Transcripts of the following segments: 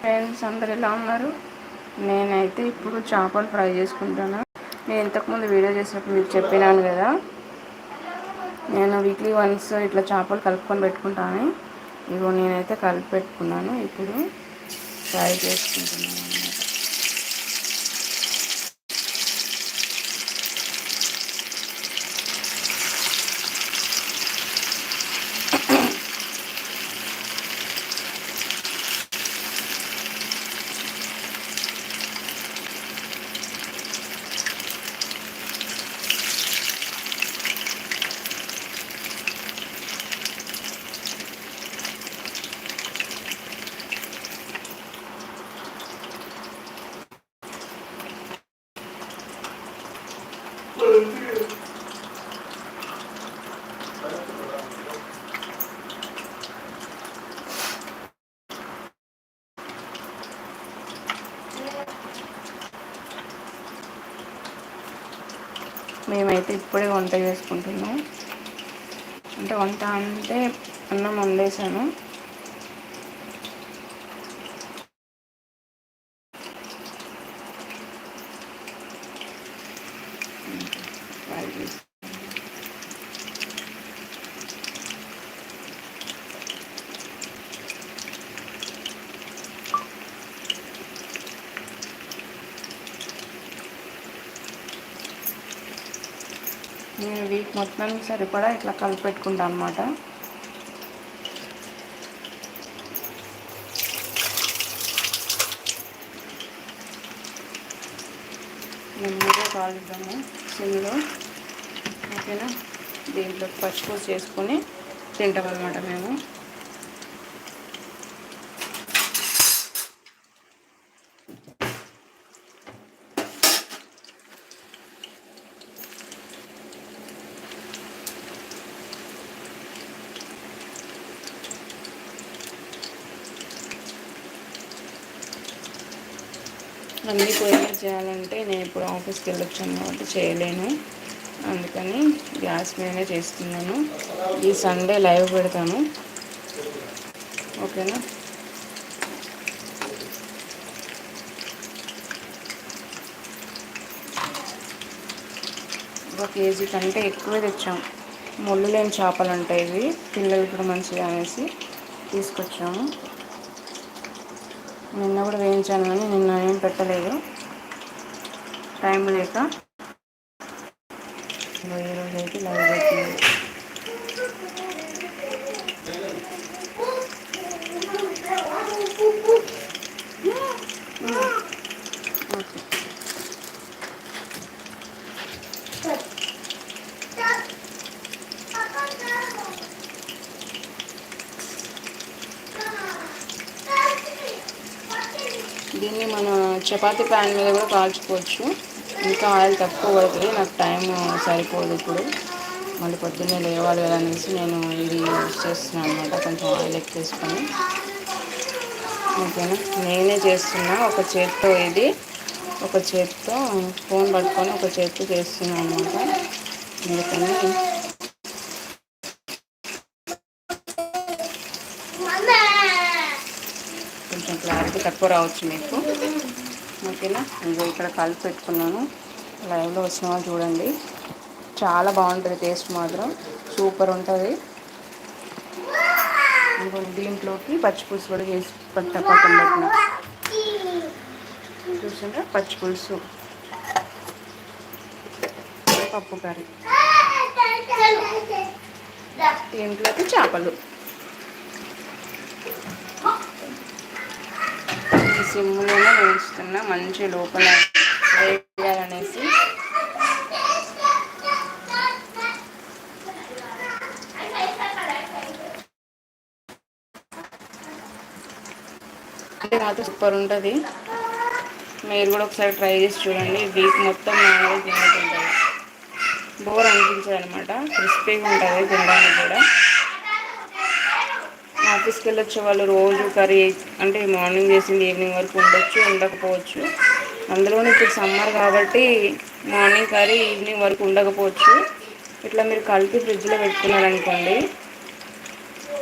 Friends అందరు ఎలా ఉన్నారు? నేనైతే ఇప్పుడు చేపలు ఫ్రై చేసుకుంటాను. నేను ఇంతకుముందు వీడియో చేసినప్పుడు మీకు చెప్పినాను కదా. నేను వీక్లీ వన్స్ ఇట్లా చేపలు కలుపుకొని పెట్టుకుంటాను. ఇగో నేనైతే కలిపి పెట్టుకున్నాను. ఇప్పుడు ఫ్రై చేసుకుంటున్నాను అన్నమాట మేమైతే ఇప్పుడే వంట చేసుకుంటున్నాం. అంటే వంట అంటే అన్నం వండేసాను. నేను వీక్ మొత్తానికి సరిపడా ఇట్లా కలిపెట్టుకుంటాను అనమాట నెమ్మదిగా కాలుద్దాము సిమ్లో. ఓకేనా? దీంట్లో పచ్చిపూసి చేసుకొని తింటాం అనమాట మేము. అన్నీ పొయ్యి చేయాలంటే నేను ఇప్పుడు ఆఫీస్కి వెళ్ళొచ్చాను కాబట్టి చేయలేను. అందుకని గ్యాస్ మీదనే చేస్తున్నాను ఈ సండే లైవ్ పెడతాను. ఓకేనా? ఒక కేజీ కంటే ఎక్కువే తెచ్చాం. ముళ్ళు లేని చేపలు ఉంటాయి ఇవి. పిల్లలు కూడా మంచిగా అనేసి తీసుకొచ్చాము. నిన్న కూడా వేయించాను కానీ నిన్న ఏం పెట్టలేదు. టైం లేక ఈరోజు అయితే లైవ్ పెట్టింది. ఓకే మన చపాతీ ప్యాన్ మీద కూడా కాల్చుకోవచ్చు. ఇంకా ఆయిల్ తక్కువ పడుతుంది నాకు టైం సరిపోదు ఇప్పుడు. మళ్ళీ పొద్దున్నే లేవాలి కదా అనేసి నేను ఇది యూజ్ చేస్తున్నాను అనమాట కొంచెం ఆయిల్ ఎక్కేసుకొని. ఓకేనా? నేనే చేస్తున్నా. ఒక చేత్తో ఇది ఒక చేత్తో ఫోన్ పట్టుకొని ఒక చేత్తో చేస్తున్నాను అనమాట అందుకని కొంచెం క్లారిటీ తక్కువ రావచ్చు మీకు. ఓకేనా? ఇంకా ఇక్కడ కలిపి పెట్టుకున్నాను. లైవ్లో వచ్చిన వాళ్ళు చూడండి. చాలా బాగుంటుంది టేస్ట్ మాత్రం. సూపర్ ఉంటుంది. ఇంకో దీంట్లోకి పచ్చిపులుసు కూడా చేసి పట్ట పక్కన పెట్టిన. చూసారా? పచ్చిపులుసు పప్పు కర్రీ. దీంట్లోకి చేపలు. సిమ్లోనే వేస్తున్నా మంచి లోపల వేయాలనేసి. అంటే మాత్రం సూపర్ ఉంటుంది. మీరు కూడా ఒకసారి ట్రై చేసి చూడండి. వీక్ మొత్తం నాన్వెజ్ వెజ్ తినట్టుంటుంది బోర్ అనిపించదు అనమాట క్రిస్పీగా ఉంటుంది తినడానికి కూడా. ఆఫీస్కి వెళ్ళొచ్చు వాళ్ళు రోజు కర్రీ అంటే మార్నింగ్ చేసింది ఈవినింగ్ వరకు ఉండొచ్చు ఉండకపోవచ్చు. అందులోనే ఇప్పుడు సమ్మర్ కాబట్టి మార్నింగ్ కర్రీ ఈవినింగ్ వరకు ఉండకపోవచ్చు. ఇట్లా మీరు కలిపి ఫ్రిడ్జ్లో పెట్టుకున్నారనుకోండి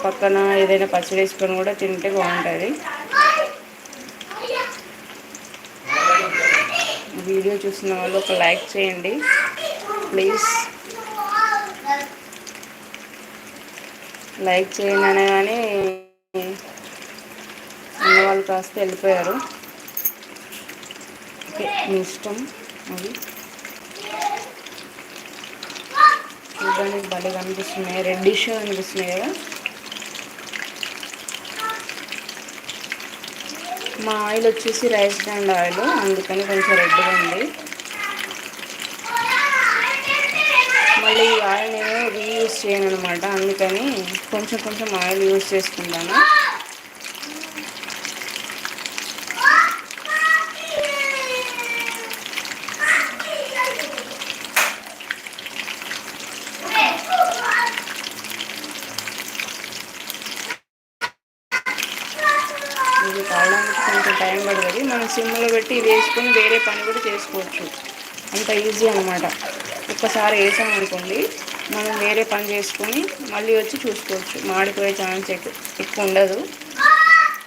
పక్కన ఏదైనా పచ్చడి వేసుకొని కూడా తింటే బాగుంటుంది. వీడియో చూసిన వాళ్ళు ఒక లైక్ చేయండి. ప్లీజ్. లైక్ చేయండి అనే కానీ అన్న వాళ్ళు కాస్త వెళ్ళిపోయారు. ఓకే మీ ఇష్టం అది. చూడడానికి భలే కనిపిస్తున్నాయి. రెడ్డిష్ అనిపిస్తున్నాయి కదా. మా ఆయిల్ వచ్చేసి రైస్ బ్రాండ్ ఆయిల్ అందుకని కొంచెం రెడ్గా ఉంది. మళ్ళీ ఈ ఆయిల్ రీయూజ్ చేయను అనమాట అందుకని కొంచెం కొంచెం ఆయిల్ యూజ్ చేసుకుంటాను ఇది కావడానికి కొంచెం టైం పడుతుంది. మనం సిమ్లో పెట్టి వేసుకొని వేరే పని కూడా చేసుకోవచ్చు. అంత ఈజీ అనమాట ఒక్కసారి వేసాం అనుకోండి మనం వేరే పని చేసుకొని మళ్ళీ వచ్చి చూసుకోవచ్చు. మాడిపోయే ఛాన్స్ ఎక్కువ ఎక్కువ ఉండదు.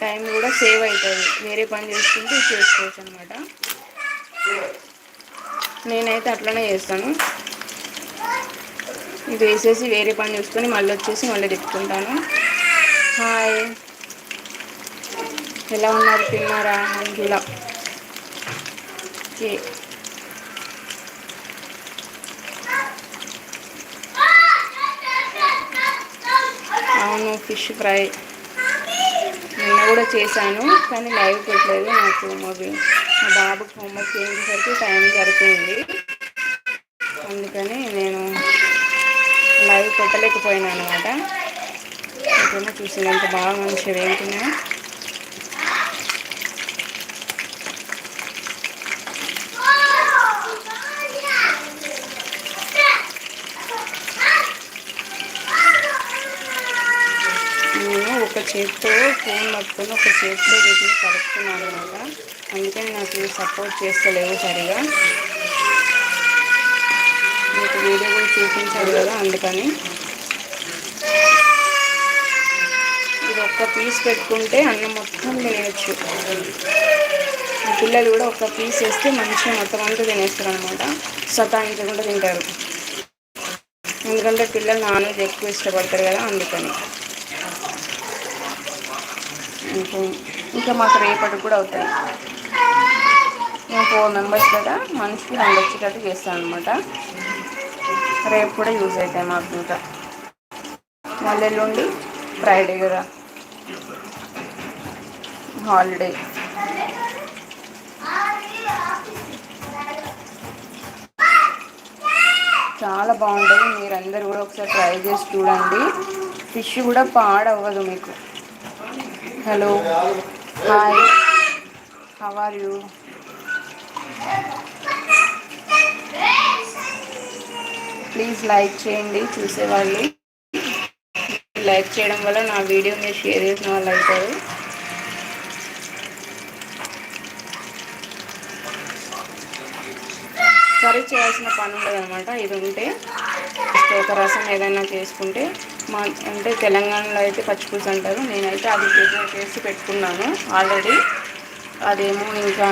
టైం కూడా సేవ్ అవుతుంది వేరే పని చేసుకుంటూ చేసుకోవచ్చు అనమాట నేనైతే అట్లనే చేస్తాను. ఇది వేసేసి వేరే పని చూసుకొని మళ్ళీ వచ్చేసి మళ్ళీ తిప్పుకుంటాను. హాయ్. ఎలా ఉన్నారు? తిన్నారా? ఇలా. ఓకే అవును ఫిష్ ఫ్రై నిన్న కూడా చేశాను కానీ లైవ్ పెట్టలేదు నాకు మరి మా బాబుకి హోంవర్క్ చేసేసరికి టైం సరిపోయింది. అందుకని నేను లైవ్ పెట్టలేకపోయాను అనమాట. ఇంకేమో చూసినంత బాగా మంచిగా వెళ్తున్నాను నేను ఒక చేతితో ఫోన్ పట్టుకొని ఒక చేతితో వీటిని కలుపుతున్నాను అనమాట. అందుకని నాకు సపోర్ట్ చేస్తలేవు సరిగా. మీకు వీడియో కూడా చూపించాలి కదా అందుకని. ఇది ఒక్క పీస్ పెట్టుకుంటే అన్నం మొత్తం తినేయచ్చు. పిల్లలు కూడా ఒక పీస్ వేస్తే మంచిగా మొత్తం అంతా తినేస్తారు అనమాట. సతాయించకుండా తింటారు. ఎందుకంటే పిల్లలు నాన్ వెజ్ ఎక్కువ ఇష్టపడతారు కదా అందుకని. ఇంకా మాకు రేపటికి కూడా అవుతాయి. మేము ఫోర్ మెంబర్స్ కదా మనిషికి రెండు వచ్చేటట్టు చేస్తాను అనమాట రేపు కూడా యూజ్ అవుతాయి మాకు ఇంకా. మళ్ళీ ఎల్లుండి ఫ్రైడే కదా. హాలిడే. చాలా బాగుంటుంది. మీరందరూ కూడా ఒకసారి ట్రై చేసి చూడండి. ఫిష్ కూడా పాడవ్వదు మీకు. Hello hi how are you please like చేయండి చూసేవాళ్ళు. లైక్ చేయడం వల్ల నా వీడియో మీరు షేర్ చేసిన వాళ్ళు అవుతారు. కర్రీ చేయాల్సిన పని ఉండదు అనమాట ఇది ఉంటే ఒక రసం ఏదైనా చేసుకుంటే మా అంటే తెలంగాణలో అయితే పచ్చిపులుసు అంటారు. నేనైతే అది ప్రిపేర్ చేసి పెట్టుకున్నాను ఆల్రెడీ. అదేమో ఇంకా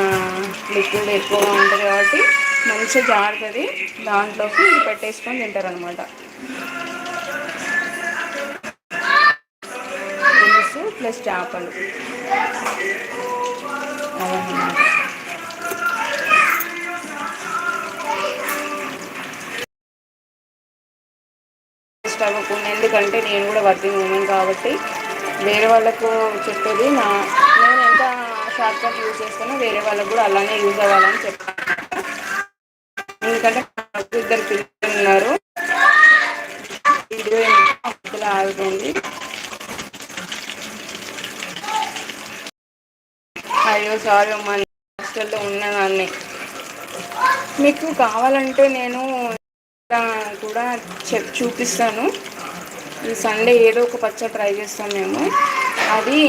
లిక్విడ్ ఎక్కువగా ఉంటుంది కాబట్టి మంచిగా జారుతుంది. దాంట్లోకి ఇది పెట్టేసుకొని తింటారు అనమాట పులుసు ప్లస్ చేపలు. అదనమాట ఎందుకంటే నేను కూడా వర్కింగ్ ఉమెన్ కాబట్టి వేరే వాళ్ళకు చెప్పేది నా నేను ఎంత షార్ట్ కట్ యూజ్ చేస్తానో వేరే వాళ్ళకు కూడా అలానే యూజ్ అవ్వాలని చెప్పాను. ఎందుకంటే నాకు ఇద్దరు పిల్లలు ఉన్నారు. వీడియో మధ్యలో ఆగుతుంది. అయ్యో సారీ అమ్మా హాస్టల్లో ఉన్నదాన్ని. మీకు కావాలంటే నేను కూడా చెప్ చూపిస్తాను. ఈ సండే ఏదో ఒక పచ్చ ట్రై చేస్తాం మేము. అది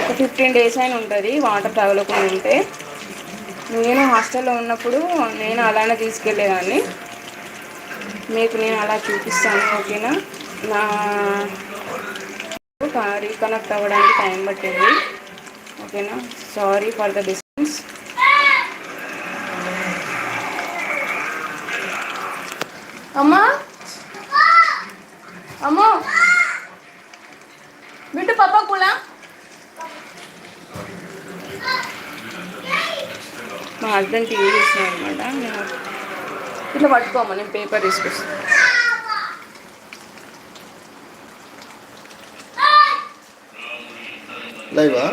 ఒక ఫిఫ్టీన్ డేస్ అయినా ఉంటుంది వాటర్ తగలకుండా ఉంటే నేను హాస్టల్లో ఉన్నప్పుడు నేను అలానే తీసుకెళ్ళేదాన్ని. మీకు నేను అలా చూపిస్తాను ఓకేనా? నా రీకనెక్ట్ అవ్వడానికి టైం పట్టింది. ఓకేనా? సారీ ఫర్ ద డిస్టెన్స్ అమ్మా! అమ్మో. బిట్టు పప్ప కూడా మా హస్బెండ్ టీవీ చూస్తున్నాడు అనమాట ఇట్లా పట్టుకోమా నేను పేపర్ తీసుకొస్తాను లైవా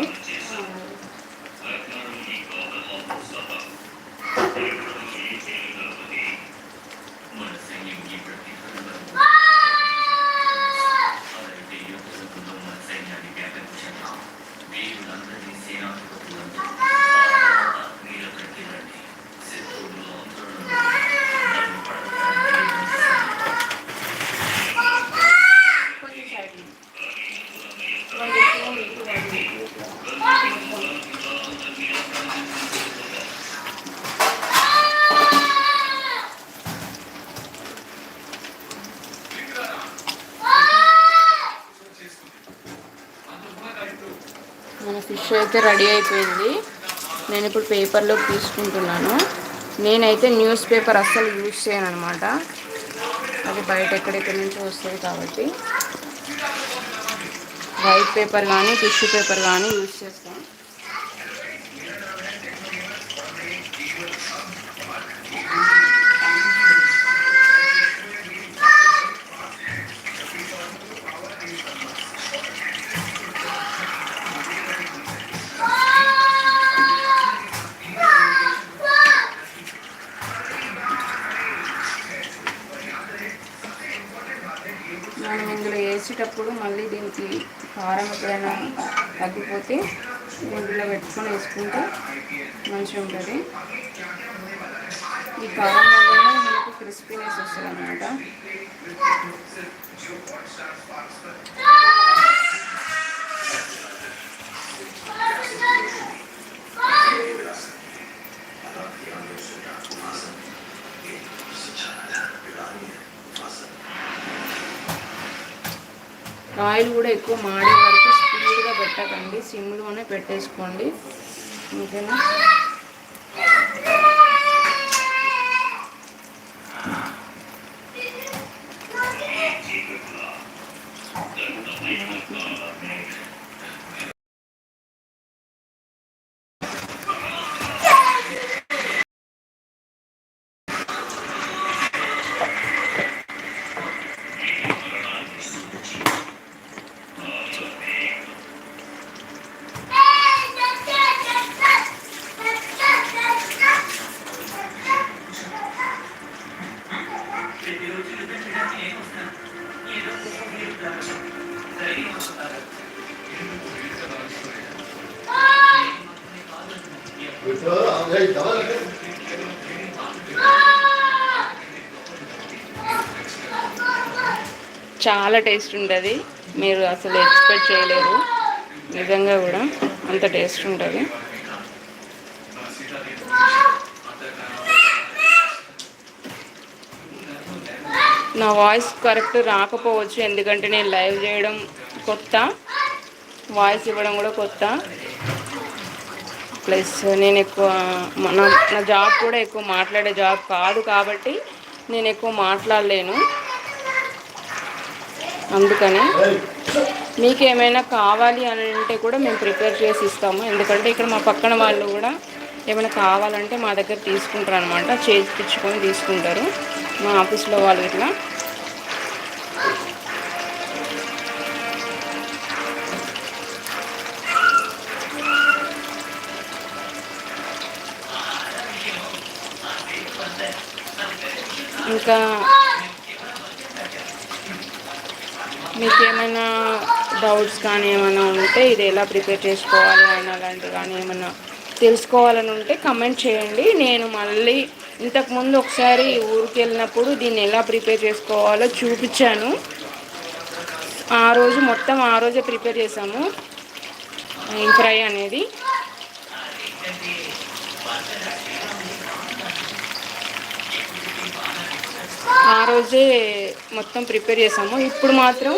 మన ఫిష్ అయితే రెడీ అయిపోయింది. నేను ఇప్పుడు పేపర్లో తీసుకుంటున్నాను నేనైతే న్యూస్ పేపర్ అస్సలు యూజ్ చేయను అనమాట అది బయట ఎక్కడెక్కడి నుంచి వస్తుంది కాబట్టి. వైట్ పేపర్ కానీ టిష్యూ పేపర్ కానీ యూజ్ చేస్తాను మనం ఇందులో వేసేటప్పుడు మళ్ళీ దీనికి కారం ఎప్పుడైనా తగ్గిపోతే ఇందులో పెట్టుకొని వేసుకుంటే మంచిగా ఉంటుంది. ఈ కారం వల్ల మనకు క్రిస్పీనెస్ వస్తుంది అన్నమాట. ఆయిల్ కూడా ఎక్కువ మాడే వరకు స్పీడ్గా పెట్టకండి సిమ్లోనే పెట్టేసుకోండి. ఓకేనా? చాలా టేస్ట్ ఉంటుంది. మీరు అసలు ఎక్స్పెక్ట్ చేయలేరు. నిజంగా కూడా అంత టేస్ట్ ఉంటుంది. నా వాయిస్ కరెక్ట్ రాకపోవచ్చు ఎందుకంటే నేను లైవ్ చేయడం కొత్త. వాయిస్ ఇవ్వడం కూడా కొత్త. ప్లస్ నేను ఎక్కువ మన నా జాబ్ కూడా ఎక్కువ మాట్లాడే జాబ్ కాదు కాబట్టి నేను ఎక్కువ మాట్లాడలేను. అందుకని మీకు ఏమైనా కావాలి అని అంటే కూడా మేము ప్రిపేర్ చేసి ఇస్తాము. ఎందుకంటే ఇక్కడ మా పక్కన వాళ్ళు కూడా ఏమైనా కావాలంటే మా దగ్గర తీసుకుంటారు అనమాట చేయించుకొని తీసుకుంటారు. మా ఆఫీస్లో వాళ్ళు ఇట్లా ఇంకా మీకు ఏమైనా డౌట్స్ కానీ ఏమైనా ఉంటే ఇది ఎలా ప్రిపేర్ చేసుకోవాలి అని అలాంటివి కానీ ఏమైనా తెలుసుకోవాలని ఉంటే కమెంట్ చేయండి. నేను మళ్ళీ ఇంతకుముందు ఒకసారి ఊరికి వెళ్ళినప్పుడు దీన్ని ఎలా ప్రిపేర్ చేసుకోవాలో చూపించాను. ఆ రోజు మొత్తం ఆ రోజే ప్రిపేర్ చేసాము ఫ్రై అనేది. ఆ రోజే మొత్తం ప్రిపేర్ చేసాము. ఇప్పుడు మాత్రం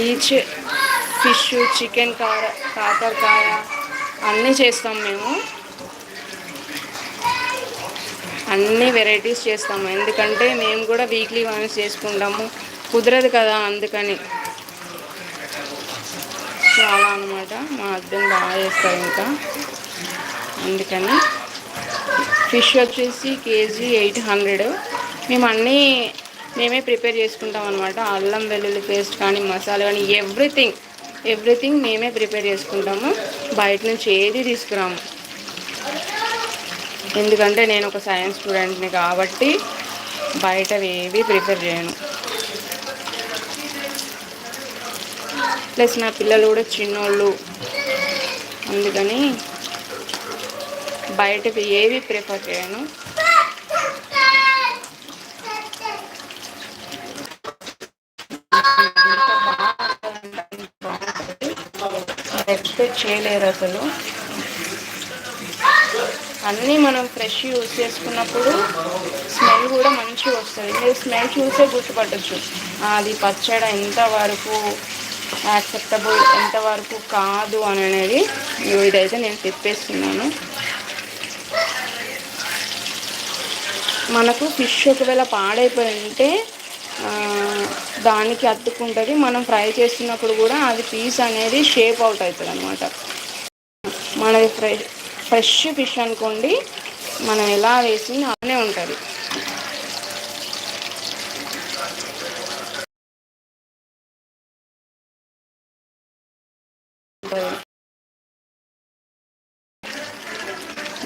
ఈచ్ ఫిష్ చికెన్ కార కాకరకాయ అన్నీ చేస్తాం మేము. అన్ని వెరైటీస్ చేస్తాము. ఎందుకంటే మేము కూడా వీక్లీ వన్స్ చేసుకుంటాము. కుదరదు కదా అందుకని. చాలా అనమాట మా హస్బెండ్ బాగా చేస్తారు ఇంకా. అందుకని ఫిష్ వచ్చేసి కేజీ ఎయిట్ హండ్రెడ్. మేము అన్నీ మేమే ప్రిపేర్ చేసుకుంటాం అనమాట అల్లం వెల్లుల్లి పేస్ట్ కానీ మసాలా కానీ ఎవ్రీథింగ్ ఎవ్రీథింగ్ మేమే ప్రిపేర్ చేసుకుంటాము. బయట నుంచి ఏది తీసుకురాము. ఎందుకంటే నేను ఒక సైన్స్ స్టూడెంట్ని కాబట్టి బయటవి ఏవి ప్రిపేర్ చేయను. ప్లస్ నా పిల్లలు కూడా చిన్నోళ్ళు. అందుకని బయటవి ఏవి ప్రిఫర్ చేయను. ఎక్స్పెక్ట్ చేయలేరు అసలు. అన్నీ మనం ఫ్రెష్ యూజ్ చేసుకున్నప్పుడు స్మెల్ కూడా మంచిగా వస్తుంది. మీరు స్మెల్ చూసే గుర్తుపట్టచ్చు. అది పచ్చడి ఎంతవరకు యాక్సెప్టబుల్ ఎంతవరకు కాదు అని అనేది ఇదైతే నేను తిప్పేస్తున్నాను మనకు ఫిష్ ఒకవేళ పాడైపోయి ఉంటే దానికి అత్తుకుంటుంది మనం ఫ్రై చేస్తున్నప్పుడు కూడా అది పీస్ అనేది షేప్ అవుట్ అవుతుంది అనమాట మనది ఫ్రై ఫ్రెష్ ఫిష్ అనుకోండి మనం ఎలా వేసింది అలానే ఉంటుంది.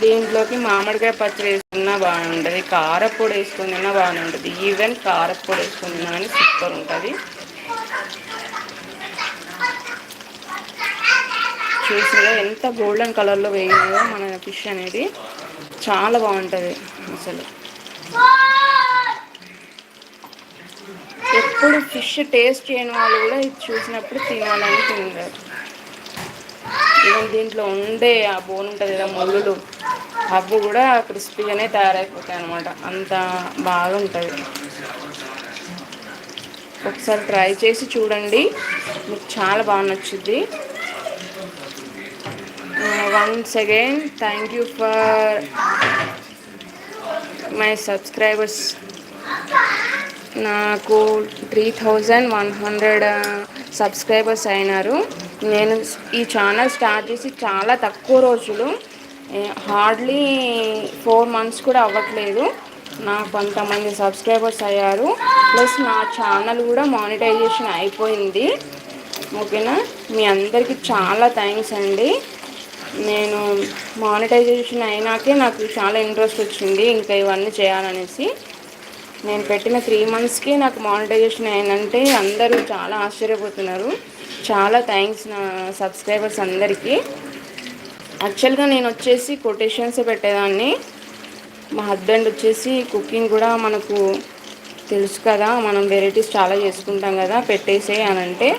దీంట్లోకి మామిడికాయ పచ్చడి వేసుకున్నా బాగుంటుంది కారపొడి వేసుకుని బాగానే ఉంటుంది ఈవెన్ కారపొడి వేసుకుందా అని కానీ సూపర్ ఉంటుంది. చూసినా ఎంత గోల్డెన్ కలర్లో వేగినాయో మన ఫిష్ అనేది చాలా బాగుంటుంది అసలు. ఎప్పుడు ఫిష్ టేస్ట్ చేయని వాళ్ళు కూడా ఇది చూసినప్పుడు తినాలని తినరు ఈవెన్ దీంట్లో ఉండే ఆ బోన్ ఉంటుంది కదా ముళ్ళులు అవి కూడా క్రిస్పీగానే తయారైపోతాయి అనమాట అంత బాగా ఉంటుంది. ఒకసారి ట్రై చేసి చూడండి. మీకు చాలా బాగా నచ్చుద్ది. Once again thank you for my subscribers నాకు three thousand one hundred subscribers అయినారు. నేను ఈ ఛానల్ స్టార్ట్ చేసి చాలా తక్కువ రోజులు హార్డ్లీ ఫోర్ మంత్స్ కూడా అవ్వట్లేదు. నాకు కొంతమంది సబ్స్క్రైబర్స్ అయ్యారు. ప్లస్ నా ఛానల్ కూడా మానిటైజేషన్ అయిపోయింది. ఓకేనా మీ అందరికీ చాలా థ్యాంక్స్ అండి. నేను మానిటైజేషన్ అయినాకే నాకు చాలా ఇంట్రెస్ట్ వచ్చింది. ఇంకా ఇవన్నీ చేయాలనేసి నేను పెట్టిన త్రీ మంత్స్కి నాకు మానిటైజేషన్ అయిందంటే అందరూ చాలా ఆశ్చర్యపోతున్నారు. చాలా థ్యాంక్స్ నా సబ్స్క్రైబర్స్ అందరికీ. యాక్చువల్గా నేను వచ్చేసి కొటేషన్స్ పెట్టేదాన్ని. మా హస్బెండ్ వచ్చేసి కుకింగ్ కూడా మనకు తెలుసు కదా మనం వెరైటీస్ చాలా చేసుకుంటాం కదా పెట్టేసే అని అంటే.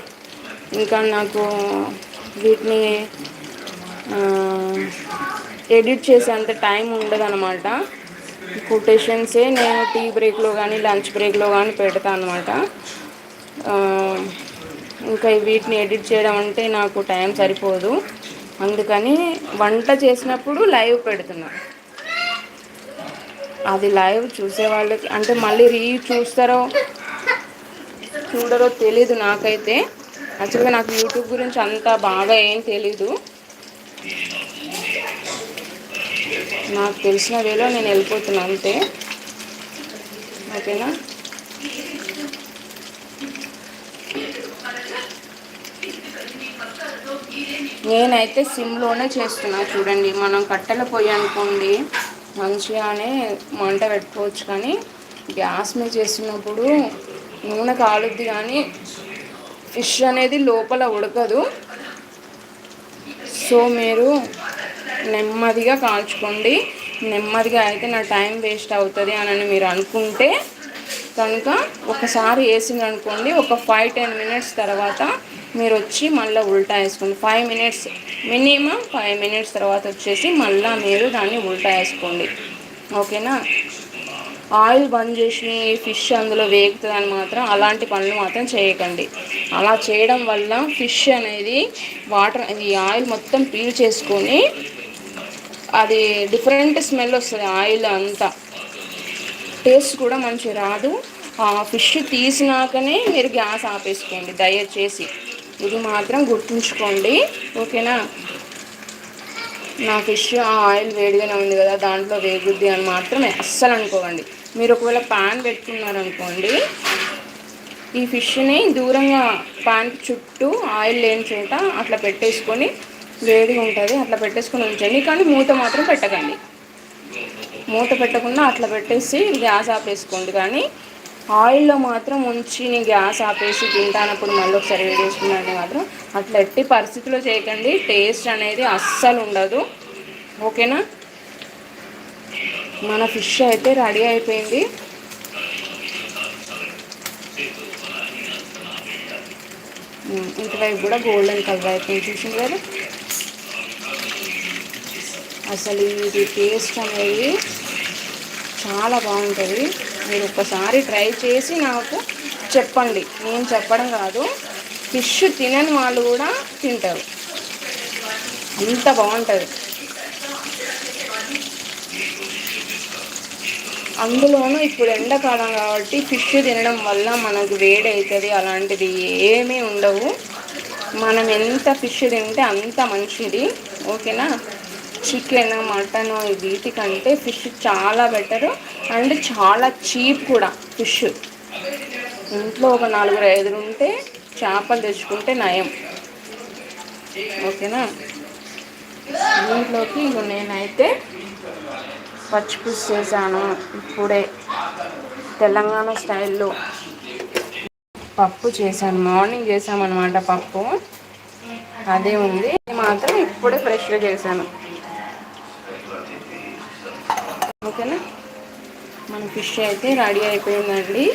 ఇంకా నాకు వీటిని ఎడిట్ చేసేంత టైం ఉండదు అనమాట కొటేషన్సే నేను టీ బ్రేక్లో కానీ లంచ్ బ్రేక్లో కానీ పెడతాను అనమాట ఇంకా వీటిని ఎడిట్ చేయడం అంటే నాకు టైం సరిపోదు. అందుకని వంట చేసినప్పుడు లైవ్ పెడుతున్నా. అది లైవ్ చూసే వాళ్ళకి అంటే మళ్ళీ రీ చూస్తారో చూడరో తెలీదు నాకైతే. యాక్చువల్గా నాకు యూట్యూబ్ గురించి అంత బాగా ఏం తెలీదు. నాకు తెలిసిన వేలో నేను వెళ్ళిపోతున్నా అంతే. ఓకేనా? నేనైతే సిమ్లోనే చేస్తున్నా చూడండి. మనం కట్టెల పొయ్యి అనుకోండి మంచిగానే మంట పెట్టుకోవచ్చు కానీ గ్యాస్ మీద చేస్తున్నప్పుడు నూనె కాలుద్ది కానీ ఫిష్ అనేది లోపల ఉడకదు. సో మీరు నెమ్మదిగా కాల్చుకోండి. నెమ్మదిగా అయితే నా టైం వేస్ట్ అవుతుంది అని మీరు అనుకుంటే కనుక ఒకసారి వేసింది అనుకోండి ఒక ఫైవ్ టెన్ మినిట్స్ తర్వాత మీరు వచ్చి మళ్ళీ ఉల్టా వేసుకోండి. Five minutes minimum five minutes తర్వాత వచ్చేసి మళ్ళీ మీరు దాన్ని ఉల్టా వేసుకోండి. ఓకేనా? ఆయిల్ బంద్ చేసి ఫిష్ అందులో వేగుతుందని మాత్రం అలాంటి పనులు మాత్రం చేయకండి. అలా చేయడం వల్ల ఫిష్ అనేది వాటర్ ఈ ఆయిల్ మొత్తం పీల్ చేసుకొని అది డిఫరెంట్ స్మెల్ వస్తుంది ఆయిల్ అంతా. టేస్ట్ కూడా మంచి రాదు. ఆ ఫిష్ తీసినాకనే మీరు గ్యాస్ ఆపేసుకోండి దయచేసి. ఇది మాత్రం గుర్తుంచుకోండి. ఓకేనా? నా ఫిష్ ఆ ఆయిల్ వేడిగానే ఉంది కదా దాంట్లో వేగుద్ది అని మాత్రం అస్సలు అనుకోకండి. మీరు ఒకవేళ పాన్ పెట్టుకున్నారనుకోండి ఈ ఫిష్ని దూరంగా పాన్ చుట్టూ ఆయిల్ లేని చోట అట్లా పెట్టేసుకొని వేడిగా ఉంటుంది అట్లా పెట్టేసుకొని ఉంచండి. కానీ మూత మాత్రం పెట్టకండి. మూత పెట్టకుండా అట్లా పెట్టేసి గ్యాస్ ఆపేసుకోండి. కానీ ఆయిల్లో మాత్రం ఉంచి నేను గ్యాస్ ఆపేసి తింటానప్పుడు మళ్ళీ ఒకసారి వేడి మాత్రం అట్లా ఎట్టి పరిస్థితిలో చేయకండి. టేస్ట్ అనేది అస్సలు ఉండదు. ఓకేనా? మన ఫిష్ అయితే రెడీ అయిపోయింది. ఇంటివైపు కూడా గోల్డెన్ కలర్ అయిపోయింది. చూసింది కదా? అసలు ఇది టేస్ట్ అనేది చాలా బాగుంటుంది. మీరు ఒక్కసారి ట్రై చేసి నాకు చెప్పండి. నేను చెప్పడం కాదు. ఫిష్ తినని వాళ్ళు కూడా తింటారు. అంత బాగుంటుంది. అందులోనూ ఇప్పుడు ఎండాకాలం కాబట్టి ఫిష్ తినడం వల్ల మనకు వేడి అవుతుంది అలాంటిది ఏమీ ఉండవు. మనం ఎంత ఫిష్ తింటే అంత మంచిది ఓకేనా? చికెన్ మటన్ వీటికంటే ఫిష్ చాలా బెటరు అండ్ చాలా చీప్ కూడా ఫిష్. ఇంట్లో ఒక నాలుగు ఐదు ఉంటే చేపలు తెచ్చుకుంటే నయం ఓకేనా? దీంట్లోకి ఇక నేనైతే పచ్చిపులుసు చేశాను ఇప్పుడే. తెలంగాణ స్టైల్లో. పప్పు చేశాను. మార్నింగ్ చేసామన్నమాట పప్పు. అదే ఉంది. మాత్రం ఇప్పుడే ఫ్రెష్గా చేశాను. ఓకేనా? మన ఫిష్ అయితే రెడీ అయిపోయిందండి.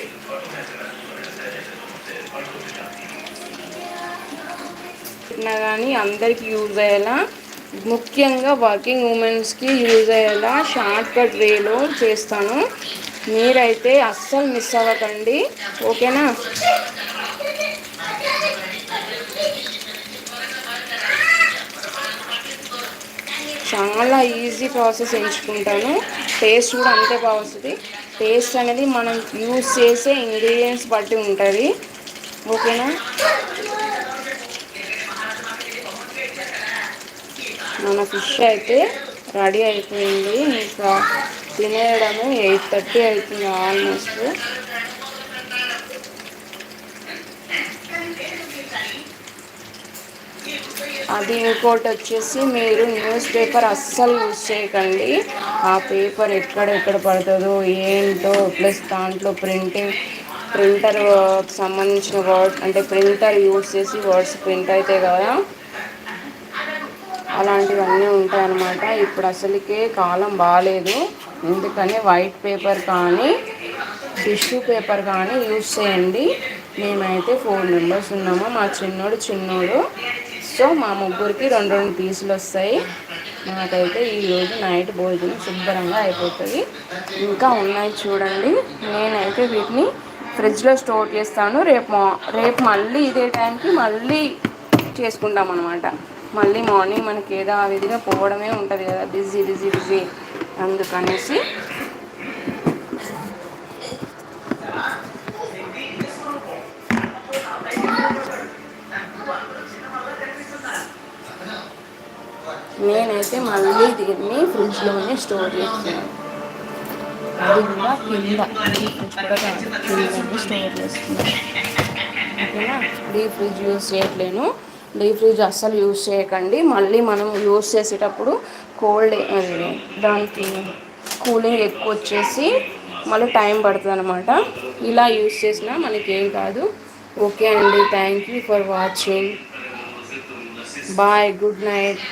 కానీ అందరికీ యూజ్ అయ్యేలా ముఖ్యంగా వర్కింగ్ ఉమెన్స్కి యూజ్ అయ్యేలా షార్ట్ కట్ వేలో చేస్తాను. మీరైతే అస్సలు మిస్ అవ్వకండి. ఓకేనా? చాలా ఈజీ ప్రాసెస్ ఎంచుకుంటాను. టేస్ట్ కూడా అంతే బాగుంటుంది. టేస్ట్ అనేది మనం యూస్ చేసే ఇంగ్రీడియంట్స్ బట్టి ఉంటుంది. ఓకేనా? మన ఫిష్ అయితే రెడీ అయిపోయింది. ఇంకా తినేయడము ఎయిట్ థర్టీ అవుతుంది ఆల్మోస్ట్ అది ఇంకోటి వచ్చేసి మీరు న్యూస్ పేపర్ అస్సలు యూజ్ చేయకండి. ఆ పేపర్ ఎక్కడెక్కడ పడుతుందో ఏంటో ప్లస్ దాంట్లో ప్రింటింగ్ ప్రింటర్ సంబంధించిన వర్డ్ అంటే ప్రింటర్ యూజ్ చేసి వర్డ్స్ ప్రింట్ అవుతాయి కదా. అలాంటివన్నీ ఉంటాయన్నమాట. ఇప్పుడు అసలుకే కాలం బాగాలేదు ఎందుకని వైట్ పేపర్ కానీ టిష్యూ పేపర్ కానీ యూజ్ చేయండి. మేమైతే ఫోర్ మెంబర్స్ ఉన్నాము. మా చిన్నోడు చిన్నోడు. సో మా ముగ్గురికి రెండు రెండు పీసులు వస్తాయి. నాకైతే ఈరోజు నైట్ భోజనం శుభ్రంగా అయిపోతుంది. ఇంకా ఉన్నాయి చూడండి. నేనైతే వీటిని ఫ్రిడ్జ్లో స్టోర్ చేస్తాను. రేపు రేపు మళ్ళీ ఇదే టైంకి మళ్ళీ చేసుకుంటాం అనమాట మళ్ళీ మార్నింగ్ మనకి ఏదో ఆ విధిగా పోవడమే ఉంటుంది కదా బిజీ బిజీ బిజీ అందుకనేసి. నేనైతే మళ్ళీ దీన్ని ఫ్రిడ్జ్లోనే స్టోర్ చేస్తున్నాను అది కింద ఫ్రిడ్జ్ కింద స్టోర్ చేస్తున్నాను. ఓకేనా? డీప్ ఫ్రిడ్జ్ యూస్ చేయట్లేను. డీప్ ఫ్రిడ్జ్ అస్సలు యూజ్ చేయకండి. మళ్ళీ మనం యూజ్ చేసేటప్పుడు కోల్డ్ దానికి కూలింగ్ ఎక్కువ వచ్చేసి మళ్ళీ టైం పడుతుంది అనమాట ఇలా యూస్ చేసినా మనకి ఏం కాదు. ఓకే అండి. Thank you for watching. Bye. Good night.